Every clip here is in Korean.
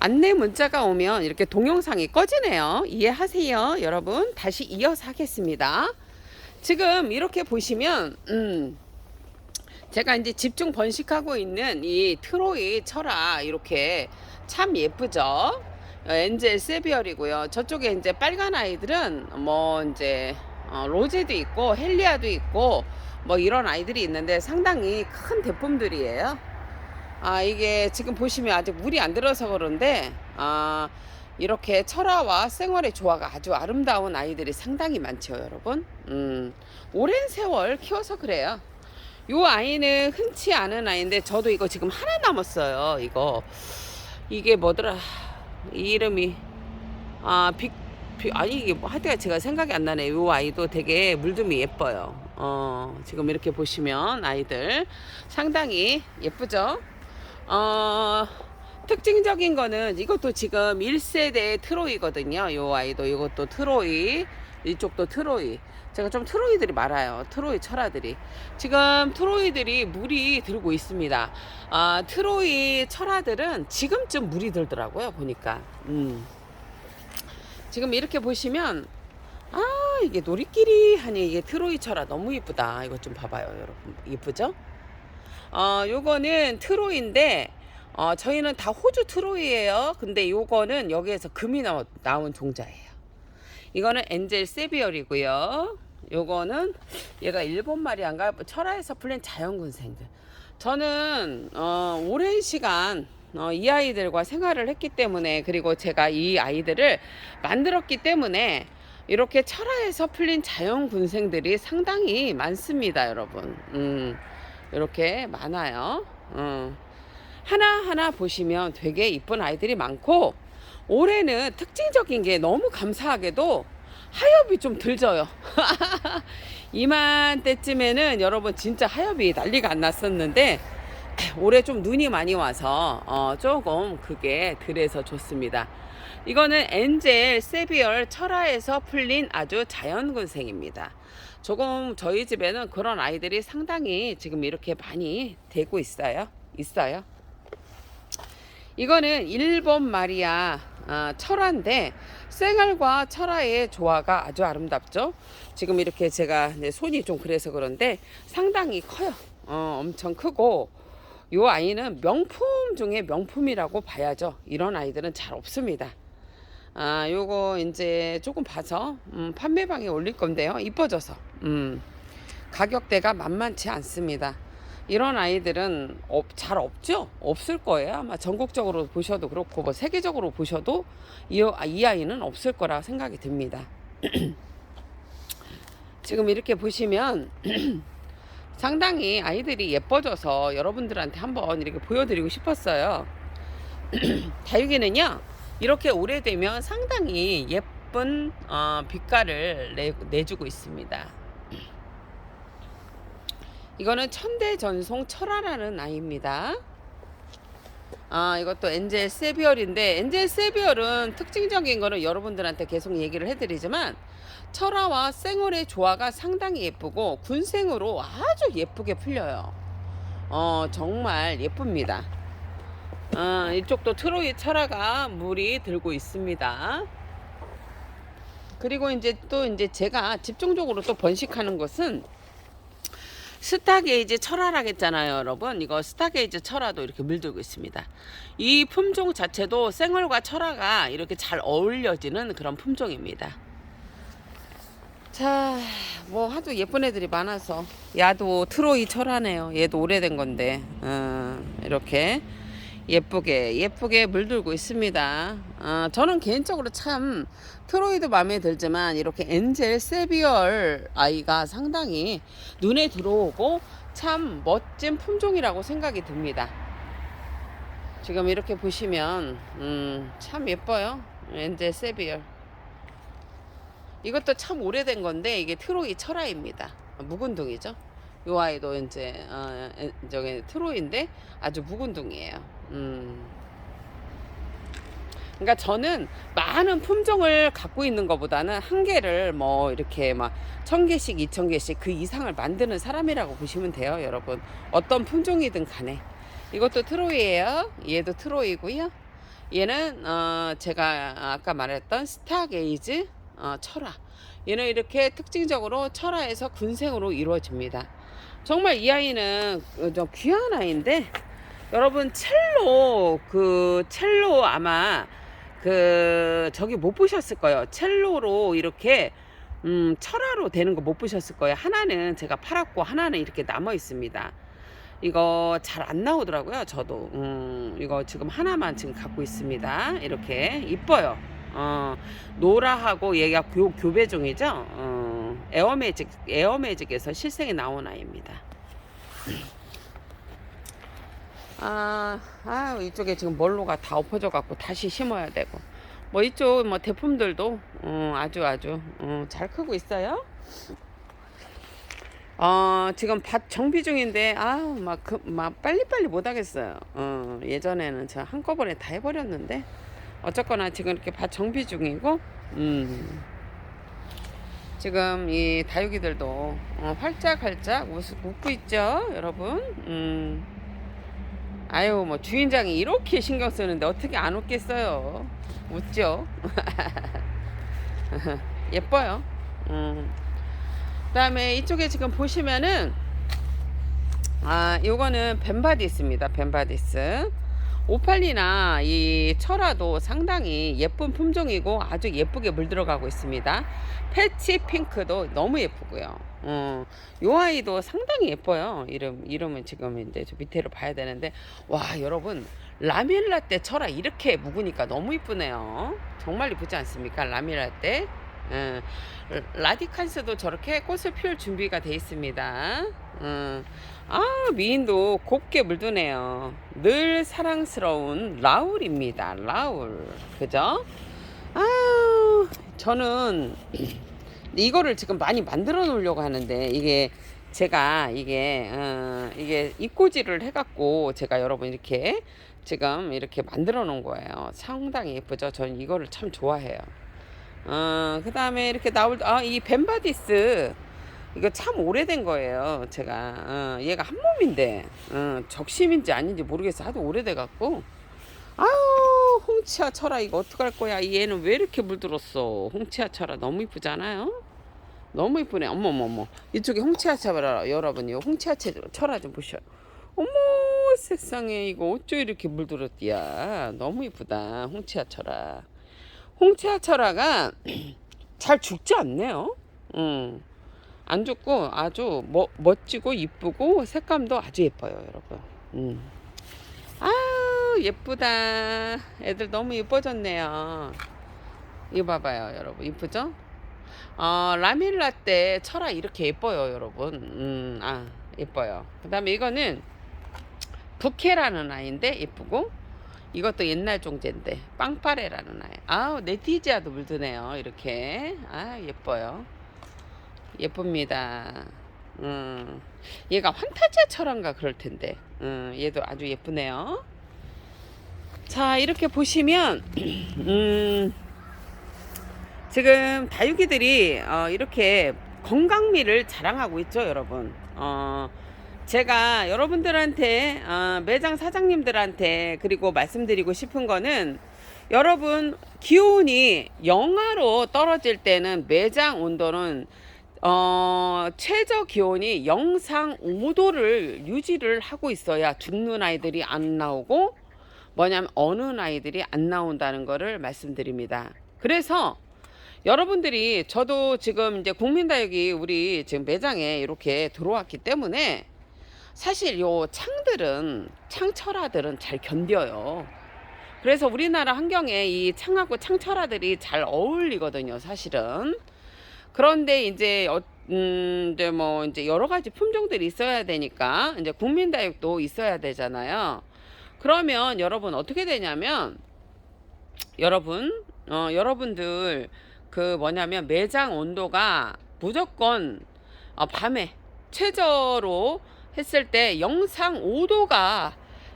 안내 문자가 오면 이렇게 동영상이 꺼지네요. 이해하세요, 여러분. 다시 이어서 하겠습니다. 지금 이렇게 보시면, 음, 제가 이제 집중 번식하고 있는 이 트로이 철아 이렇게 참 예쁘죠? 어, 엔젤 세비얼이고요. 저쪽에 이제 빨간 아이들은 뭐 이제 어, 로제도 있고 헬리아도 있고 뭐 이런 아이들이 있는데 상당히 큰 대품들이에요. 아 이게 지금 보시면 아직 물이 안 들어서 그런데 아 이렇게 철화와 생활의 조화가 아주 아름다운 아이들이 상당히 많죠 여러분. 음 오랜 세월 키워서 그래요. 요 아이는 흔치 않은 아이인데 저도 이거 지금 하나 남았어요 이거. 이게 뭐더라? 이 이름이 아 빅, 빅 아니 이게 뭐 하여튼 제가 생각이 안 나네. 요 아이도 되게 물듬이 예뻐요. 어 지금 이렇게 보시면 아이들 상당히 예쁘죠 어, 특징적인 거는 이것도 지금 1세대 트로이거든요. 요 아이도 이것도 트로이, 이쪽도 트로이. 제가 좀 트로이들이 많아요. 트로이 철화들이. 지금 트로이들이 물이 들고 있습니다. 아, 트로이 철화들은 지금쯤 물이 들더라고요. 보니까. 음. 지금 이렇게 보시면 아, 이게 놀이끼리 하니 이게 트로이 철화 너무 이쁘다. 이것 좀 봐봐요, 여러분. 이쁘죠? 어, 요거는 트로이인데, 어, 저희는 다 호주 트로이예요. 근데 요거는 여기에서 금이 나오, 나온 종자예요. 이거는 엔젤 세비얼이고요. 요거는 얘가 일본 말이안가 철화에서 풀린 자연군생들. 저는 어, 오랜 시간 어, 이 아이들과 생활을 했기 때문에 그리고 제가 이 아이들을 만들었기 때문에 이렇게 철화에서 풀린 자연군생들이 상당히 많습니다, 여러분. 음. 이렇게 많아요. 어. 하나하나 보시면 되게 이쁜 아이들이 많고 올해는 특징적인 게 너무 감사하게도 하엽이 좀 들져요. 이맘때쯤에는 여러분 진짜 하엽이 난리가 안 났었는데 올해 좀 눈이 많이 와서 어, 조금 그게 덜해서 좋습니다. 이거는 엔젤 세비얼 철화에서 풀린 아주 자연군생입니다. 조금 저희 집에는 그런 아이들이 상당히 지금 이렇게 많이 되고 있어요. 있어요. 이거는 일본 마리아 어, 철화인데 생얼과 철화의 조화가 아주 아름답죠. 지금 이렇게 제가 내 손이 좀 그래서 그런데 상당히 커요. 어, 엄청 크고 요 아이는 명품 중에 명품이라고 봐야죠. 이런 아이들은 잘 없습니다. 아, 요거 이제 조금 봐서 음, 판매방에 올릴 건데요. 이뻐져서 음, 가격대가 만만치 않습니다. 이런 아이들은 없, 잘 없죠? 없을 거예요. 아마 전국적으로 보셔도 그렇고 뭐 세계적으로 보셔도 이, 아, 이 아이는 없을 거라 생각이 듭니다. 지금 이렇게 보시면 상당히 아이들이 예뻐져서 여러분들한테 한번 이렇게 보여드리고 싶었어요. 다육이는요 이렇게 오래되면 상당히 예쁜 어, 빛깔을 내, 내주고 있습니다. 이거는 천대전송 철화라는 아이입니다. 아, 이것도 엔젤 세비얼인데, 엔젤 세비얼은 특징적인 거는 여러분들한테 계속 얘기를 해드리지만, 철화와 생얼의 조화가 상당히 예쁘고, 군생으로 아주 예쁘게 풀려요. 어, 정말 예쁩니다. 어, 이쪽도 트로이 철화가 물이 들고 있습니다. 그리고 이제 또 이제 제가 집중적으로 또 번식하는 것은 스타게이지 철화라겠잖아요, 여러분. 이거 스타게이지 철화도 이렇게 물들고 있습니다. 이 품종 자체도 생얼과 철화가 이렇게 잘 어울려지는 그런 품종입니다. 자, 뭐 하도 예쁜 애들이 많아서 야도 트로이 철화네요. 얘도 오래된 건데 어, 이렇게 예쁘게 예쁘게 물들고 있습니다. 어, 저는 개인적으로 참 트로이도 마음에 들지만 이렇게 엔젤 세비얼 아이가 상당히 눈에 들어오고 참 멋진 품종이라고 생각이 듭니다. 지금 이렇게 보시면 음, 참 예뻐요. 엔젤 세비얼. 이것도 참 오래된 건데 이게 트로이 철화입니다. 묵은둥이죠. 요 아이도 이제 어, 에, 저기 트로이인데 아주 묵은둥이에요. 음. 그러니까 저는 많은 품종을 갖고 있는 것보다는 한 개를 뭐 이렇게 막 천 개씩, 이천 개씩 그 이상을 만드는 사람이라고 보시면 돼요, 여러분. 어떤 품종이든 간에. 이것도 트로이예요. 얘도 트로이고요. 얘는 어, 제가 아까 말했던 스타게이즈 어, 철화. 얘는 이렇게 특징적으로 철화에서 군생으로 이루어집니다. 정말 이 아이는 어, 좀 귀한 아이인데 여러분 첼로 그 첼로 아마 그 저기 못 보셨을 거예요. 첼로로 이렇게 음 철화로 되는 거 못 보셨을 거예요. 하나는 제가 팔았고 하나는 이렇게 남아 있습니다. 이거 잘 안 나오더라고요. 저도 음 이거 지금 하나만 지금 갖고 있습니다. 이렇게 이뻐요. 어 노라하고 얘가 교, 교배 중이죠. 어 에어매직 에어매직에서 실생에 나온 아이입니다. 아, 아 이쪽에 지금 멀로가 다 엎어져 갖고 다시 심어야 되고 뭐 이쪽 뭐 대품들도 어, 아주 아주 어, 잘 크고 있어요. 어, 지금 밭 정비 중인데 아우 막, 그, 막 빨리빨리 못 하겠어요. 어, 예전에는 저 한꺼번에 다 해버렸는데 어쨌거나 지금 이렇게 밭 정비 중이고 음. 지금 이 다육이들도 어, 활짝활짝 웃, 웃고 있죠, 여러분. 음. 아유 뭐 주인장이 이렇게 신경 쓰는데 어떻게 안 웃겠어요? 웃죠? 예뻐요. 음. 그 다음에 이쪽에 지금 보시면은 아 요거는 벤바디스입니다 벤바디스. 오팔리나 이 철화도 상당히 예쁜 품종이고 아주 예쁘게 물들어가고 있습니다. 패치 핑크도 너무 예쁘고요 어, 요 아이도 상당히 예뻐요. 이름, 이름은 지금 이제 저 밑에로 봐야 되는데, 와, 여러분, 라멜라 때 철아 이렇게 묵으니까 너무 이쁘네요. 정말 이쁘지 않습니까? 라멜라 때. 어, 라디칸스도 저렇게 꽃을 피울 준비가 돼 있습니다. 어, 아, 미인도 곱게 물드네요. 늘 사랑스러운 라울입니다. 라울. 그죠? 아, 저는 이거를 지금 많이 만들어 놓으려고 하는데 이게 제가 이게 어, 이게 입꼬지를 해갖고 제가 여러분 이렇게 지금 이렇게 만들어 놓은 거예요. 상당히 예쁘죠. 저는 이거를 참 좋아해요. 어, 그 다음에 이렇게 나올 아, 이 벤바디스 이거 참 오래된 거예요. 제가 어, 얘가 한 몸인데 어, 적심인지 아닌지 모르겠어. 하도 오래돼 갖고 아유 홍치아 철아 이거 어떡할 거야 얘는 왜 이렇게 물들었어 홍치아 철아 너무 이쁘잖아요 너무 이쁘네 어머머머 이쪽에 철아 여러분 이거 홍치아 철아 좀 보셔 어머 세상에 이거 어쩌 이렇게 물들었디야 너무 이쁘다 홍치아 철아 홍치아 철아가 잘 죽지 않네요 음. 안 죽고 아주 뭐, 멋지고 이쁘고 색감도 아주 예뻐요 여러분 음. 아 예쁘다. 애들 너무 예뻐졌네요. 이거 봐봐요, 여러분. 이쁘죠? 어, 라밀라 때 철아 이렇게 예뻐요, 여러분. 음, 아, 예뻐요. 그 다음에 이거는 부케라는 아이인데 예쁘고, 이것도 옛날 종제인데, 빵파레라는 아이. 아우, 네티지아도 물드네요, 이렇게. 아, 예뻐요. 예쁩니다. 음, 얘가 환타지아 철화인가 그럴 텐데, 음, 얘도 아주 예쁘네요. 자 이렇게 보시면 음, 지금 다육이들이 어, 이렇게 건강미를 자랑하고 있죠 여러분 어, 제가 여러분들한테 어, 매장 사장님들한테 그리고 말씀드리고 싶은 거는 여러분 기온이 영하로 떨어질 때는 매장 온도는 어, 최저 기온이 영상 5도를 유지를 하고 있어야 죽는 아이들이 안 나오고 뭐냐면 어느 아이들이 안 나온다는 거를 말씀드립니다. 그래서 여러분들이 저도 지금 이제 국민다육이 우리 지금 매장에 이렇게 들어왔기 때문에 사실 요 창들은 창철화들은 잘 견뎌요. 그래서 우리나라 환경에 이 창하고 창철화들이 잘 어울리거든요, 사실은. 그런데 이제 어, 음, 이제 뭐 이제 여러 가지 품종들이 있어야 되니까 이제 국민다육도 있어야 되잖아요. 그러면 여러분 어떻게 되냐면 여러분 어 여러분들 그 뭐냐면 매장 온도가 무조건 어, 밤에 최저로 했을 때 영상 5도가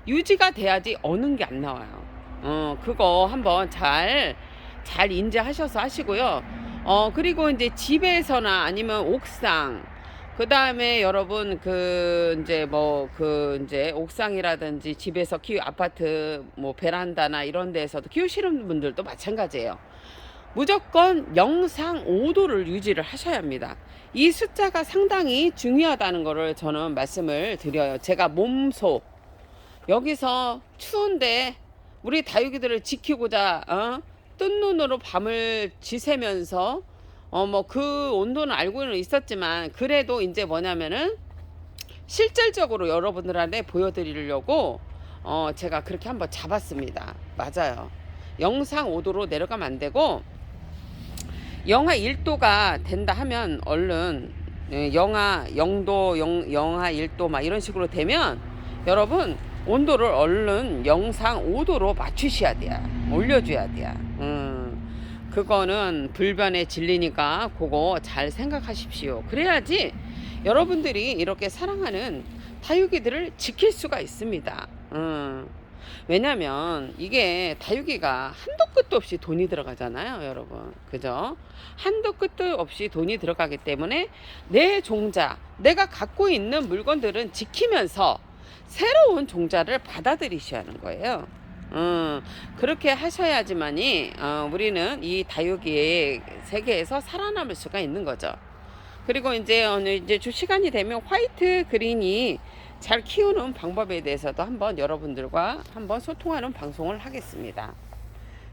유지가 돼야지 어는 게 안 나와요. 어 그거 한번 잘 잘 인지하셔서 하시고요. 어 그리고 이제 집에서나 아니면 옥상 그 다음에 여러분 그 이제 뭐 그 이제 옥상이라든지 집에서 키우 아파트 뭐 베란다나 이런 데에서도 키우시는 분들도 마찬가지예요. 무조건 영상 5도를 유지를 하셔야 합니다. 이 숫자가 상당히 중요하다는 것을 저는 말씀을 드려요. 제가 몸소 여기서 추운데 우리 다육이들을 지키고자 어? 뜬 눈으로 밤을 지새면서 어 뭐 그 온도는 알고는 있었지만 그래도 이제 뭐냐면은 실질적으로 여러분들한테 보여드리려고 어 제가 그렇게 한번 잡았습니다. 맞아요. 영상 5도로 내려가면 안 되고 영하 1도가 된다 하면 얼른 예, 영하 0도, 영, 영하 1도 막 이런 식으로 되면 여러분 온도를 얼른 영상 5도로 맞추셔야 돼요. 올려줘야 돼요. 음, 그거는 불변의 진리니까 그거 잘 생각하십시오. 그래야지 여러분들이 이렇게 사랑하는 다육이들을 지킬 수가 있습니다. 음. 왜냐면 이게 다육이가 한도 끝도 없이 돈이 들어가잖아요, 여러분. 그죠? 한도 끝도 없이 돈이 들어가기 때문에 내 종자, 내가 갖고 있는 물건들은 지키면서 새로운 종자를 받아들이셔야 하는 거예요. 음, 그렇게 하셔야지만이 어, 우리는 이 다육이의 세계에서 살아남을 수가 있는 거죠. 그리고 이제 어느 이제 좀 시간이 되면 화이트 그린이 잘 키우는 방법에 대해서도 한번 여러분들과 한번 소통하는 방송을 하겠습니다.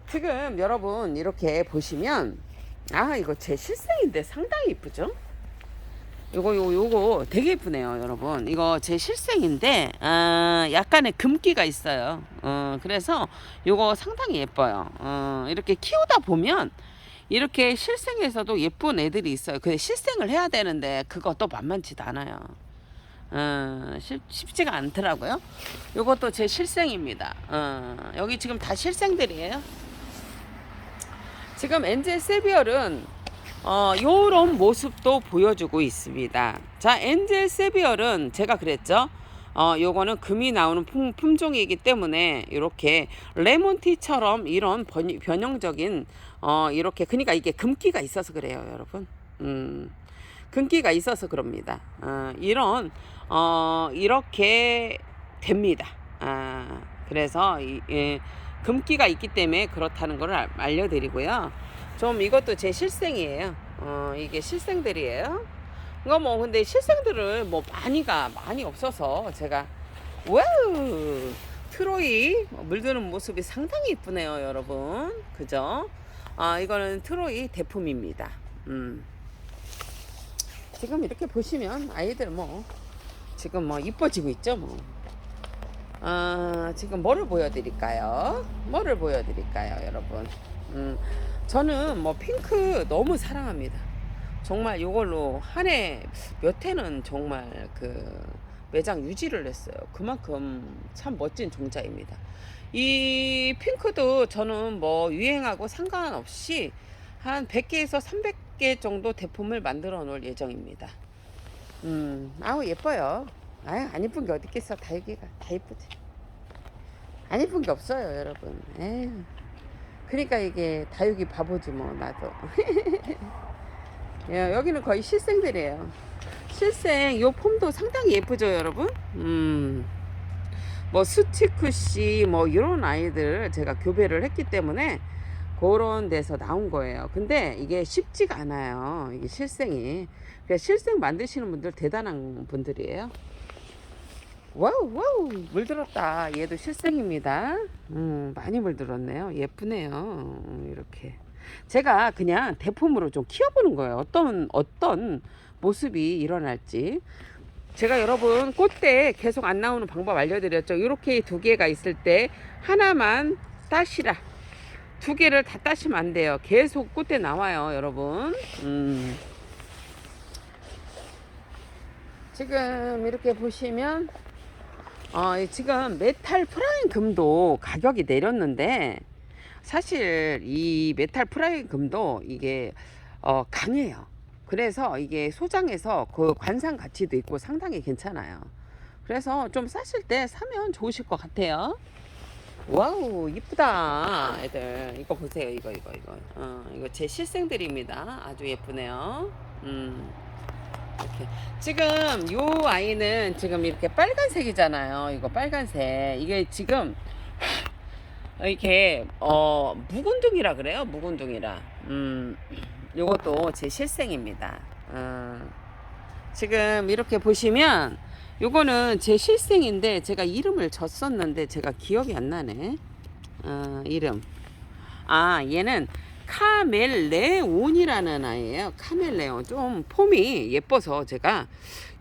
지금 여러분 이렇게 보시면 아 이거 제 실생인데 상당히 이쁘죠? 요거 요거 요거 되게 이쁘네요 여러분. 이거 제 실생인데 아, 약간의 금기가 있어요. 어, 그래서 요거 상당히 예뻐요. 어, 이렇게 키우다 보면 이렇게 실생에서도 예쁜 애들이 있어요. 근데 실생을 해야 되는데 그것도 만만치도 않아요 어, 쉽, 쉽지가 않더라고요 요것도 제 실생입니다 어, 여기 지금 다 실생들이에요 지금 엔젤 세비얼은 어, 요런 모습도 보여주고 있습니다. 자, 엔젤 세비얼은 제가 그랬죠. 어, 요거는 금이 나오는 품, 품종이기 때문에 이렇게 레몬티처럼 이런 번, 변형적인 어, 이렇게 그러니까 이게 금기가 있어서 그래요, 여러분. 음. 금기가 있어서 그럽니다. 어, 이런 어, 이렇게 됩니다. 아, 그래서 이, 예, 금기가 있기 때문에 그렇다는 걸 알- 알려드리고요. 좀 이것도 제 실생이에요. 어, 이게 실생들이에요. 이거 뭐 근데 실생들을 뭐 많이가 많이 없어서 제가 와우 트로이 물드는 모습이 상당히 이쁘네요, 여러분. 그죠? 아 이거는 트로이 대품입니다. 음. 지금 이렇게 보시면 아이들 뭐 지금 뭐 이뻐지고 있죠, 뭐. 아, 지금 뭐를 보여드릴까요? 뭐를 보여드릴까요, 여러분? 음, 저는 뭐 핑크 너무 사랑합니다. 정말 이걸로 한 해 몇 해는 정말 그 매장 유지를 했어요. 그만큼 참 멋진 종자입니다. 이 핑크도 저는 뭐 유행하고 상관없이 한 100개에서 300개 정도 대품을 만들어 놓을 예정입니다. 음, 아우 예뻐요. 아유 안 예쁜 게 어디 있겠어 다육이가 다 예쁘지. 안 예쁜 게 없어요 여러분. 에휴. 그러니까 이게 다육이 바보지 뭐 나도. 야, 여기는 거의 실생들이에요. 실생 요 폼도 상당히 예쁘죠 여러분. 음. 뭐 스티크 씨 뭐 이런 아이들 제가 교배를 했기 때문에 그런 데서 나온 거예요. 근데 이게 쉽지가 않아요. 이게 실생이. 그래서 실생 만드시는 분들 대단한 분들이에요. 와우 와우 물들었다. 얘도 실생입니다. 음, 많이 물들었네요. 예쁘네요. 음, 이렇게. 제가 그냥 대품으로 좀 키워보는 거예요. 어떤 어떤 모습이 일어날지. 제가 여러분 꽃대 계속 안 나오는 방법 알려드렸죠. 이렇게 두 개가 있을 때 하나만 따시라. 두 개를 다 따시면 안 돼요. 계속 꽃대 나와요, 여러분. 음. 지금 이렇게 보시면 어, 지금 메탈 프라임 금도 가격이 내렸는데 사실 이 메탈 프라임 금도 이게 어, 강해요. 그래서 이게 소장에서 그 관상 가치도 있고 상당히 괜찮아요. 그래서 좀 싸실 때 사면 좋으실 것 같아요. 와우 이쁘다 애들 이거 보세요 이거 이거 이거 어, 이거 제 실생들입니다 아주 예쁘네요 음 이렇게. 지금 요 아이는 지금 이렇게 빨간색이잖아요. 이거 빨간색. 이게 지금 이렇게 어 묵은둥이라 그래요. 묵은둥이라. 음. 요것도 제 실생입니다. 어, 지금 이렇게 보시면 요거는 제 실생인데 제가 이름을 줬었는데 제가 기억이 안 나네. 어, 이름. 아, 얘는 카멜레온이라는 아이예요. 카멜레온. 좀 폼이 예뻐서 제가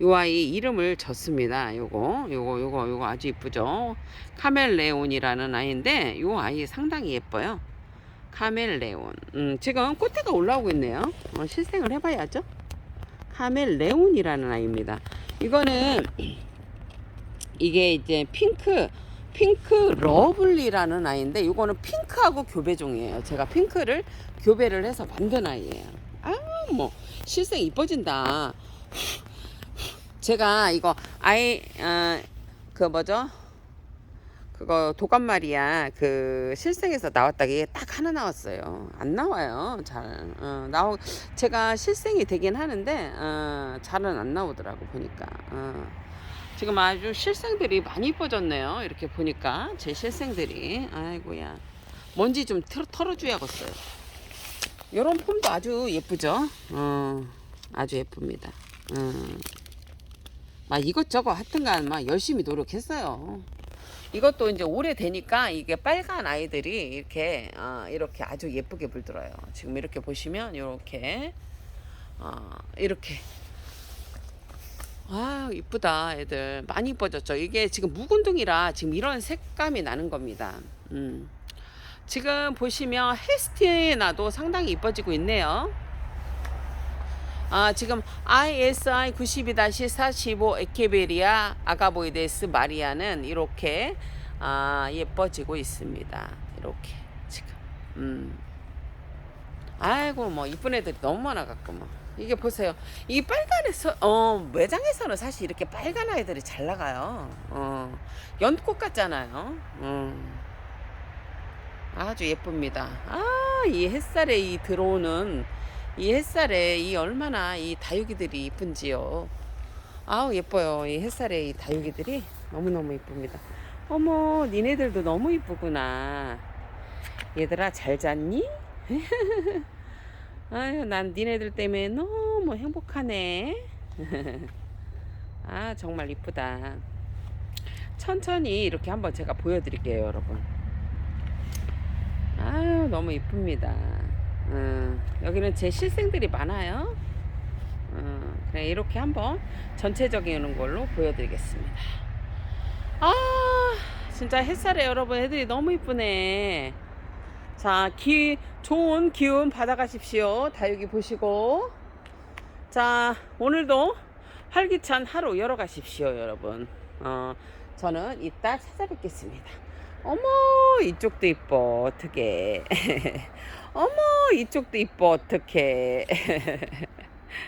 요 아이 이름을 줬습니다. 요거, 요거, 요거, 요거 아주 이쁘죠. 카멜레온이라는 아이인데 요 아이 상당히 예뻐요. 카멜레온. 음, 지금 꽃대가 올라오고 있네요. 어, 실생을 해봐야죠. 카멜레온이라는 아이입니다. 이거는 이게 이제 핑크 핑크 러블리라는 아이인데 이거는 핑크하고 교배종이에요. 제가 핑크를 교배를 해서 만든 아이예요. 아 뭐 실생 이뻐진다. 제가 이거 아이 어, 그 뭐죠? 그거 도감말이야 그 실생에서 나왔다게 딱 하나 나왔어요. 안 나와요. 잘 어, 나오 제가 실생이 되긴 하는데 어, 잘은 안 나오더라고 보니까. 어. 지금 아주 실생들이 많이 이뻐졌네요. 이렇게 보니까 제 실생들이 아이고야 먼지 좀 털, 털어줘야겠어요. 이런 폼도 아주 예쁘죠. 어, 아주 예쁩니다. 어. 막 이것저것 하여튼간 막 열심히 노력했어요. 이것도 이제 오래되니까 이게 빨간 아이들이 이렇게 어, 이렇게 아주 예쁘게 물들어요. 지금 이렇게 보시면 이렇게 어, 이렇게 아 이쁘다 애들 많이 이뻐졌죠. 이게 지금 묵은둥이라 지금 이런 색감이 나는 겁니다. 음. 지금 보시면 헤스티나도 상당히 이뻐지고 있네요. 아, 지금 ISI 92-45 에케베리아 아가보이데스 마리아는 이렇게 아, 예뻐지고 있습니다. 이렇게 지금. 음. 아이고 뭐 이쁜 애들이 너무 많아 갖고 뭐 이게 보세요. 이 빨간에서 어 매장에서는 사실 이렇게 빨간 아이들이 잘 나가요. 어 연꽃 같잖아요. 음. 아주 예쁩니다. 아 이 햇살에 이 들어오는 이 햇살에 이 얼마나 이 다육이들이 이쁜지요. 아우 예뻐요. 이 햇살에 이 다육이들이 너무너무 이쁩니다. 어머 니네들도 너무 이쁘구나. 얘들아 잘 잤니? 아유 난 니네들 때문에 너무 행복하네. 아 정말 이쁘다. 천천히 이렇게 한번 제가 보여드릴게요 여러분. 아유 너무 이쁩니다. 음, 여기는 제 실생들이 많아요. 음, 그냥 이렇게 한번 전체적인 걸로 보여드리겠습니다. 아, 진짜 햇살에 여러분 애들이 너무 이쁘네. 자, 기, 좋은 기운 받아가십시오. 다육이 보시고. 자, 오늘도 활기찬 하루 열어가십시오, 여러분. 어, 저는 이따 찾아뵙겠습니다. 어머, 이쪽도 이뻐, 어떡해. 어머, 이쪽도 이뻐, 어떡해.